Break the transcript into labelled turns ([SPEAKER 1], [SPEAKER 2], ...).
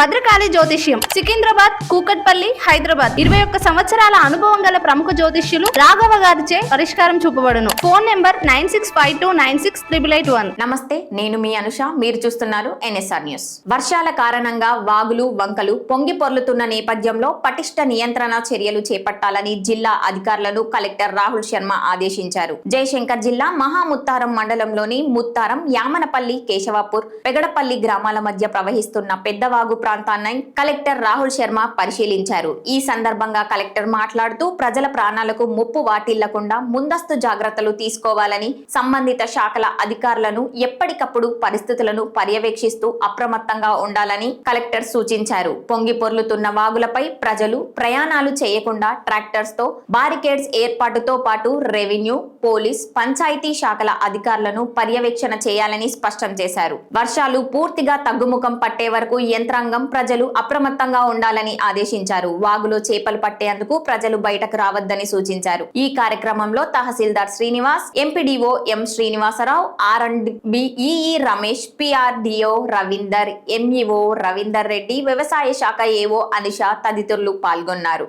[SPEAKER 1] భద్రకాళి జ్యోతిష్యం సికింద్రాబాద్ కూకట్పల్లి హైదరాబాద్. ఇరవై ఒక్క సంవత్సరాల అనుభవం గల ప్రముఖ జ్యోతిష్యులు రాఘవ గారిచే పరిష్కారం చూపబడును. Phone number nine six five two nine six triple eight one.
[SPEAKER 2] నమస్తే నేను మీ అనుష. మీరు చూస్తున్నారు ఎన్ఎస్ఆర్ న్యూస్. వర్షాల కారణంగా వాగులు వంకలు పొంగి పొర్లుతున్న నేపథ్యంలో పటిష్ట నియంత్రణ చర్యలు చేపట్టాలని జిల్లా అధికారులను కలెక్టర్ రాహుల్ శర్మ ఆదేశించారు. జయశంకర్ జిల్లా మహాముత్తారం మండలంలోని ముత్తారం యామనపల్లి కేశవాపూర్ పెగడపల్లి గ్రామాల మధ్య ప్రవహిస్తున్న పెద్దవాగు ప్రాంతాన్ని కలెక్టర్ రాహుల్ శర్మ పరిశీలించారు. ఈ సందర్భంగా కలెక్టర్ మాట్లాడుతూ ప్రజల ప్రాణాలకు ముప్పు వాటిల్లకుండా ముందస్తు జాగ్రత్తలు తీసుకోవాలని సంబంధిత శాఖల అధికారులను ఎప్పటికప్పుడు పరిస్థితులను పర్యవేక్షిస్తూ అప్రమత్తంగా ఉండాలని కలెక్టర్ సూచించారు. పొంగి పొర్లుతున్న వాగులపై ప్రజలు ప్రయాణాలు చేయకుండా ట్రాక్టర్స్తో బారికేడ్స్ ఏర్పాటుతో పాటు రెవెన్యూ పోలీస్ పంచాయతీ శాఖల అధికారులను పర్యవేక్షణ చేయాలని స్పష్టం చేశారు. వర్షాలు పూర్తిగా తగ్గుముఖం పట్టే వరకు యంత్రాంగం ప్రజలు అప్రమత్తంగా ఉండాలని ఆదేశించారు. వాగులో చేపలు పట్టేందుకు ప్రజలు బయటకు రావద్దని సూచించారు. ఈ కార్యక్రమంలో తహసీల్దార్ Srinivas MPDO M Srinivasarao R and B EE Ramesh PRDO Ravinder MEO Ravinder Reddy వ్యవసాయ శాఖ ఏఓ అనిష తదితరులు పాల్గొన్నారు.